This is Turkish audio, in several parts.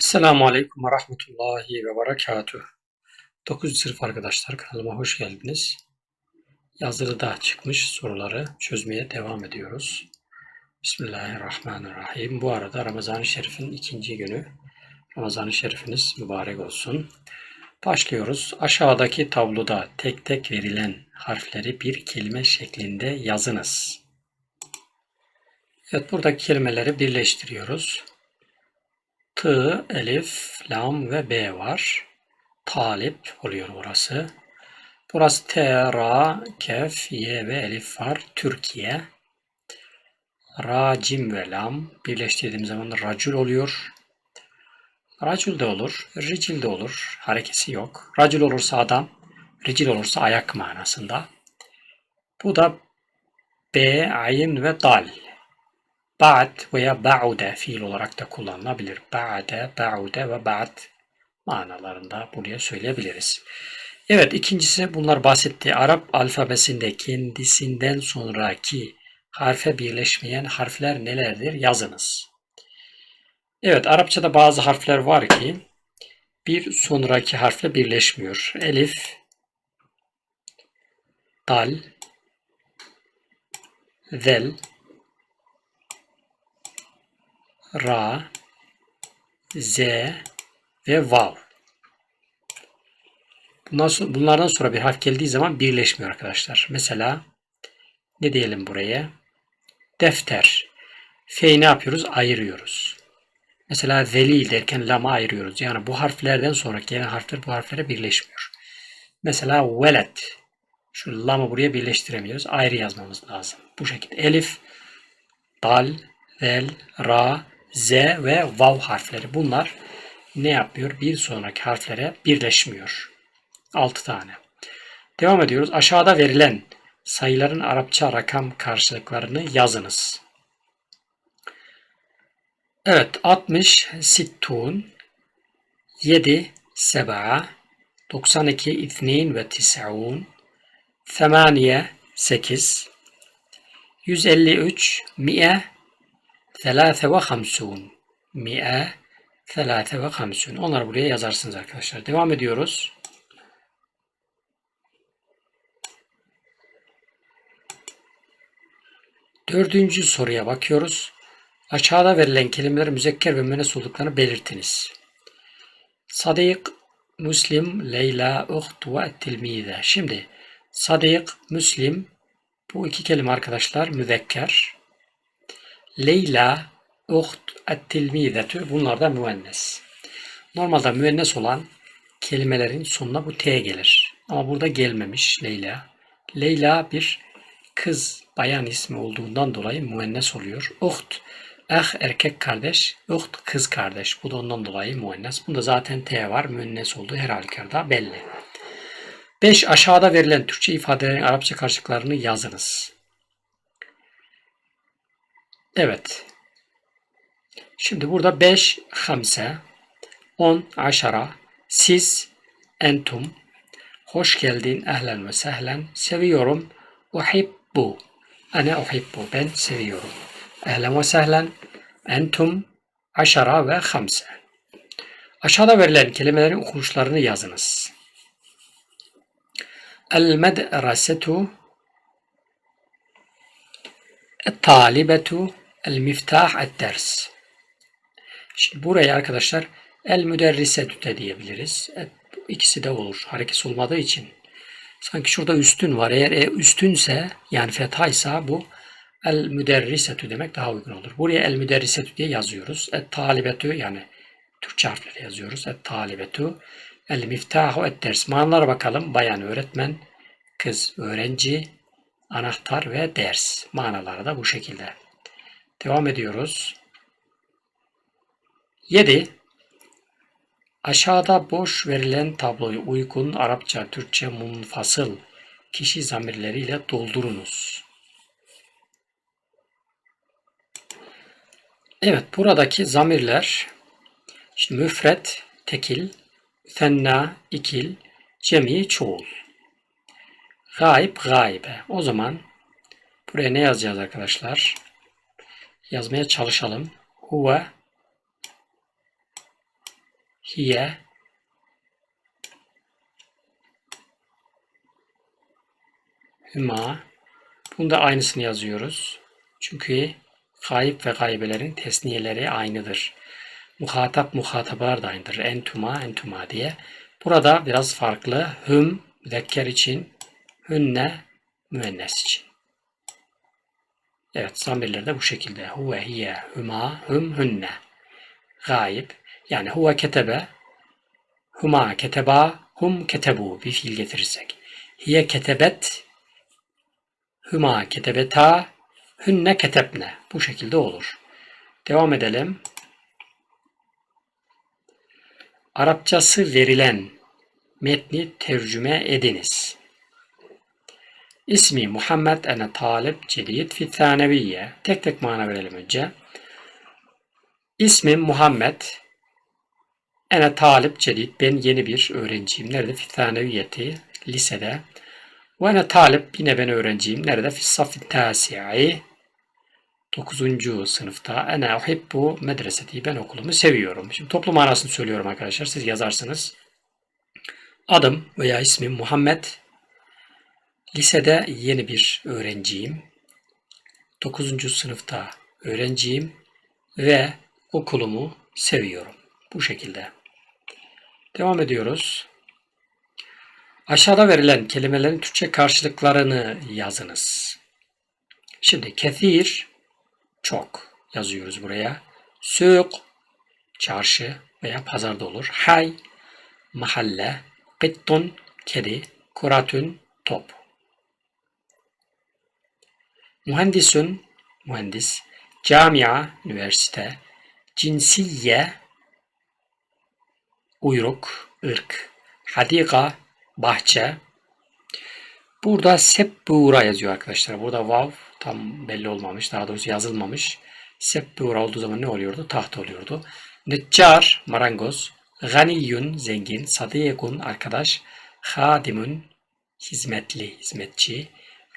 Selamun Aleyküm ve Rahmetullahi ve Berekatuhu. 9. sınıf arkadaşlar kanalıma hoş geldiniz. Yazılıda çıkmış soruları çözmeye devam ediyoruz. Bismillahirrahmanirrahim. Bu arada Ramazan-ı Şerif'in ikinci günü. Ramazan-ı Şerifiniz mübarek olsun. Başlıyoruz. Aşağıdaki tabloda tek tek verilen harfleri bir kelime şeklinde yazınız. Evet buradaki kelimeleri birleştiriyoruz. T, elif, lam ve B var. Talip oluyor burası. Burası T, Ra, Kef, Y ve Elif var. Türkiye. Ra, Cim ve Lam birleştirdiğim zaman racül oluyor. Racül de olur, ricil de olur. Harekesi yok. Racül olursa adam, ricil olursa ayak manasında. Bu da B, ayin ve dal. Ba'd veya ba'ude fiil olarak da kullanılabilir. Ba'de, ba'ude ve ba'd manalarında buraya söyleyebiliriz. Evet ikincisi bunlar bahsetti. Arap alfabesinde kendisinden sonraki harfe birleşmeyen harfler nelerdir? Yazınız. Evet Arapçada bazı harfler var ki bir sonraki harfle birleşmiyor. Elif, dal, zel, ra, z ve vav. Bunlardan sonra bir harf geldiği zaman birleşmiyor arkadaşlar. Mesela ne diyelim buraya? Defter. F'yi ne yapıyoruz? Ayırıyoruz. Mesela zelil derken lama ayırıyoruz. Yani bu harflerden sonra gelen harfler bu harflere birleşmiyor. Mesela velet. Şu lamı buraya birleştiremiyoruz. Ayrı yazmamız lazım. Bu şekilde. Elif, dal, zel, ra, Z ve Vav harfleri. Bunlar ne yapıyor? Bir sonraki harflere birleşmiyor. 6 tane. Devam ediyoruz. Aşağıda verilen sayıların Arapça rakam karşılıklarını yazınız. Evet 60 sittun 7 seba 92 ithnin ve tis'un 8 8 153 mi'e Selâse ve hamsûn. Mi'e selâse ve hamsûn. Onları buraya yazarsınız arkadaşlar. Devam ediyoruz. Dördüncü soruya bakıyoruz. Aşağıda verilen kelimeler müzekker ve müennes olduklarını belirtiniz. Sadik, Müslim, Leyla, Uht ve Tilmize. Şimdi Sadik, Müslim bu iki kelime arkadaşlar müzekker. Leyla, uht, et-tilmizetü bunlar da müennes. Normalde müennes olan kelimelerin sonuna bu T gelir. Ama burada gelmemiş Leyla. Leyla bir kız, bayan ismi olduğundan dolayı müennes oluyor. Uht, eh erkek kardeş, uht kız kardeş. Bu da ondan dolayı müennes. Bunda zaten T var. Müennes olduğu her halükarda belli. 5. Aşağıda verilen Türkçe ifadelerin Arapça karşılıklarını yazınız. Evet. Şimdi burada 5, hamse, 10, aşara, siz, entum, hoş geldin, ehlen ve sehlen, seviyorum, uhibbu, ene uhibbu, ben seviyorum. Ehlen ve sehlen, entum, aşara ve hamse. Aşağıda verilen kelimelerin okunuşlarını yazınız. El-medresetu, el-talibetu, El miftah et ders. Şimdi buraya arkadaşlar el müderrisetü de diyebiliriz. Evet, ikisi de olur. Harekesi olmadığı için. Sanki şurada üstün var. Eğer e, üstünse yani fethaysa bu el müderrisetü demek daha uygun olur. Buraya el müderrisetü diye yazıyoruz. Et talibetü yani Türkçe harfleri yazıyoruz. Et talibetü el miftahu et ders. Manalara bakalım. Bayan öğretmen, kız öğrenci, anahtar ve ders. Manaları da bu şekilde. Devam ediyoruz. 7. Aşağıda boş verilen tabloyu uygun Arapça, Türkçe, munfasıl kişi zamirleriyle doldurunuz. Evet buradaki zamirler şimdi müfret, tekil, fenna, ikil, cemi, çoğul. Gayb, gaybe. O zaman buraya ne yazacağız arkadaşlar? Yazmaya çalışalım. Huve hiye, hüma. Bunda aynısını yazıyoruz. Çünkü gayip ve gaybelerin tesniyeleri aynıdır. Muhatap muhatabalar da aynıdır. Entuma, entuma diye. Burada biraz farklı. Hüm, müzekker için, hünne, müennes için. Evet, zamirler de bu şekilde. Huve, hiye, hüma, hüm, hünne. Gayip. Yani huve ketebe, huma keteba, hum ketebu bir fiil getirirsek. Hiye ketebet, hüma ketebeta, hünne ketebne. Bu şekilde olur. Devam edelim. Arapçası verilen metni tercüme ediniz. İsmi Muhammed ene talip cedid fi thaneviye. Tek tek mana verelim önce. İsmim Muhammed. Ene talip cedid. Ben yeni bir öğrenciyim. Nerede? Fi thaneviyeti. Lisede. Ve ene talip. Yine ben öğrenciyim. Nerede? Fi safi tasi'i. 9. sınıfta ene uhibbu medreseti ben okulumu seviyorum. Şimdi toplu manasını söylüyorum arkadaşlar. Siz yazarsınız. Adım veya ismim Muhammed. Lisede yeni bir öğrenciyim. 9. sınıfta öğrenciyim ve okulumu seviyorum. Bu şekilde. Devam ediyoruz. Aşağıda verilen kelimelerin Türkçe karşılıklarını yazınız. Şimdi kethir çok yazıyoruz buraya. Sük çarşı veya pazarda olur. Hay mahalle, kıttun kedi, kuratun top. Mühendisun mühendis, camia üniversite, cinsiye uyruk, ırk, hadika bahçe. Burada sebbura yazıyor arkadaşlar. Burada vav tam belli olmamış. Daha doğrusu yazılmamış. Sebbura olduğu zaman ne oluyordu? Taht oluyordu. Neccar, marangoz. Ganiyun, zengin. Sadiyekun, arkadaş. Hadimun, hizmetli, hizmetçi.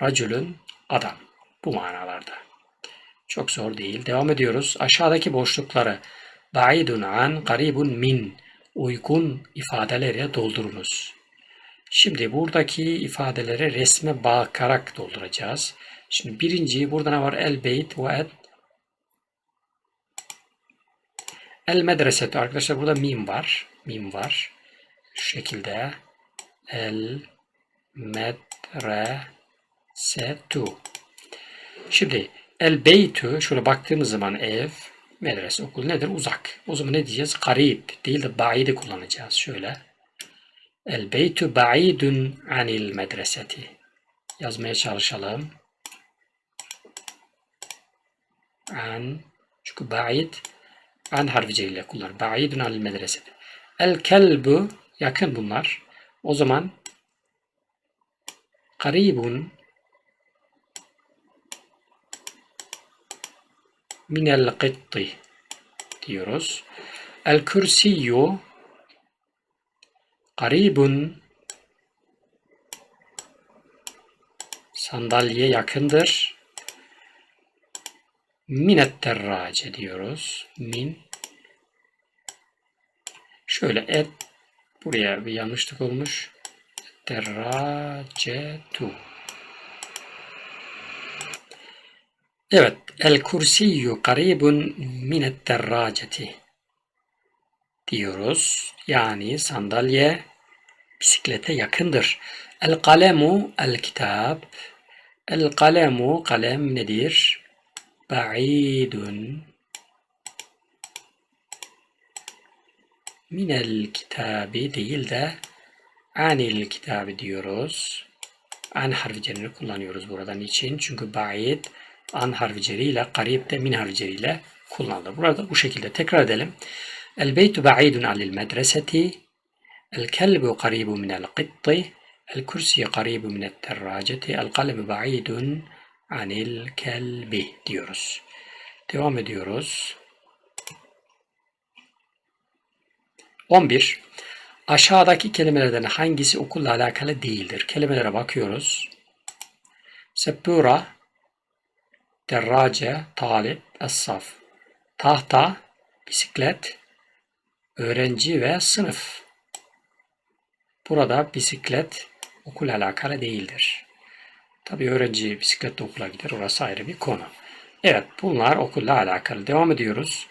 Raculun, adam. Bu manalarda. Çok zor değil. Devam ediyoruz. Aşağıdaki boşlukları ba'idun an, garibun min uygun ifadeleriyle doldurunuz. Şimdi buradaki ifadeleri resme bakarak dolduracağız. Şimdi birinci burada ne var? El beyt ve el El medresetu arkadaşlar burada mim var. Mim var. Şu şekilde el medresetu. Şimdi el beytu şöyle baktığımız zaman ev, medrese, okul nedir? Uzak. O zaman ne diyeceğiz? Karib değil de ba'idi kullanacağız. Şöyle. El beytu ba'idun anil medreseti. Yazmaya çalışalım. An çünkü ba'id an harfi celile kullanır. Ba'idun anil medreseti. El kelbu yakın bunlar. O zaman karibun minel kıtti diyoruz. El kürsiyyu karibun sandalye yakındır. Minet derrace diyoruz. Min şöyle et buraya bir yanlışlık olmuş. Derracetu Evet. El kursiyyu karibun minet derraceti diyoruz. Yani sandalye bisiklete yakındır. El kalemu el kitap. El kalemu kalem nedir? Ba'idun minel kitabi değil de anil kitabı diyoruz. An harfi kullanıyoruz buradan için. Çünkü ba'id an harfi ile karib de min harfi ile kullanılır. Burada bu şekilde tekrar edelim. El beytu ba'idun anil medreseti. El kelbu karibu minel qitti. El kursi karibu minet terraceti. El kalemi ba'idun anil kelbi diyoruz. Devam ediyoruz. 11. Aşağıdaki kelimelerden hangisi okulla alakalı değildir? Kelimelere bakıyoruz. Seppura Derrace, talip, essaf. Tahta, bisiklet. öğrenci ve sınıf. Burada bisiklet okul alakalı değildir. Tabii öğrenci bisikletle okula gider. Orası ayrı bir konu. Evet bunlar okulla alakalı. Devam ediyoruz.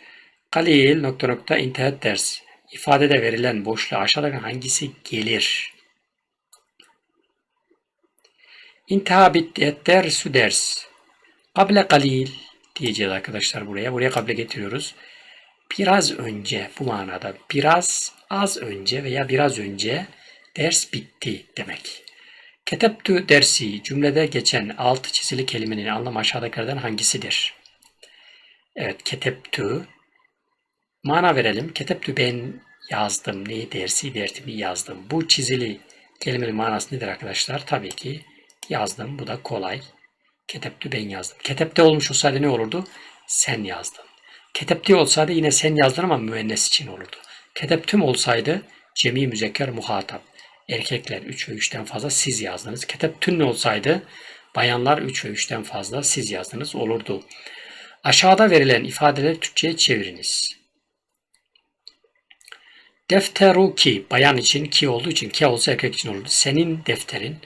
Kalil nokta nokta internet ders. İfadede verilen boşluğa aşağıdaki hangisi gelir? İnteha bitti dersu ders. Kable kalil diyeceğiz arkadaşlar buraya. Buraya kable getiriyoruz. Biraz önce bu manada biraz az önce veya biraz önce ders bitti demek. Ketebtü dersi cümlede geçen altı çizili kelimenin anlamı aşağıdakilerden hangisidir? Evet, ketebtü. Mana verelim. Ketebtü ben yazdım. Neyi dersi dertimi yazdım. Bu çizili kelimenin manası nedir arkadaşlar? Tabii ki yazdım. Bu da kolay. Ketebtü ben yazdım. Ketepte olmuş olsaydı ne olurdu? Sen yazdın. Ketepte olsaydı yine sen yazdın ama müennes için olurdu. Keteptüm olsaydı cemi müzekker muhatap. Erkekler 3 ve 3'ten fazla siz yazdınız. Keteptün olsaydı bayanlar 3 ve 3'ten fazla siz yazdınız olurdu. Aşağıda verilen ifadeleri Türkçe'ye çeviriniz. Defteru ki bayan için ki olduğu için ki olsa erkek için olurdu. Senin defterin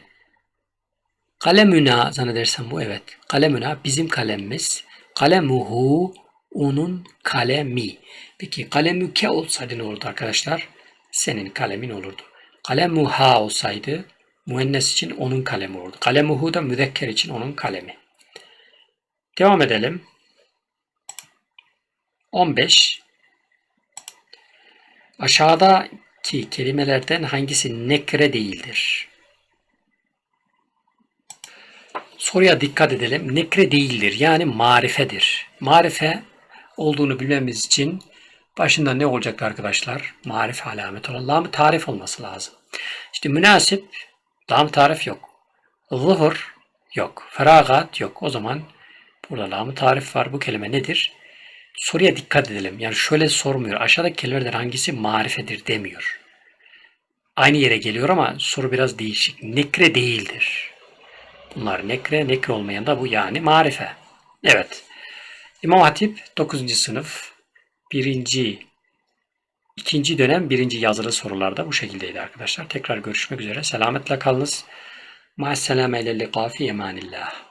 Kalemüna zannedersem bu evet. Kalemüna bizim kalemimiz. Kalemuhu onun kalemi. Peki kalemüke olsaydı ne olurdu arkadaşlar? Senin kalemin olurdu. Kalemuha olsaydı müennes için onun kalemi olurdu. Kalemuhu da müzekker için onun kalemi. Devam edelim. 15. Aşağıdaki kelimelerden hangisi nekre değildir? Soruya dikkat edelim. Nekre değildir. Yani marifedir. Marife olduğunu bilmemiz için başında ne olacak arkadaşlar? Marife alameti olan lam tarif olması lazım. İşte münasip lam tarif yok. Zuhur yok. Feragat yok. O zaman burada lam tarif var. Bu kelime nedir? Soruya dikkat edelim. Yani şöyle sormuyor. Aşağıdaki kelimelerden hangisi marifedir demiyor. Aynı yere geliyor ama soru biraz değişik. Nekre değildir. Bunlar nekre, nekre olmayan da bu yani marife. Evet. İmam Hatip 9. sınıf 1. 2. dönem 1. yazılı sorularda bu şekildeydi arkadaşlar. Tekrar görüşmek üzere. Selametle kalınız. Ma'as selame ile liqa fi emanillah.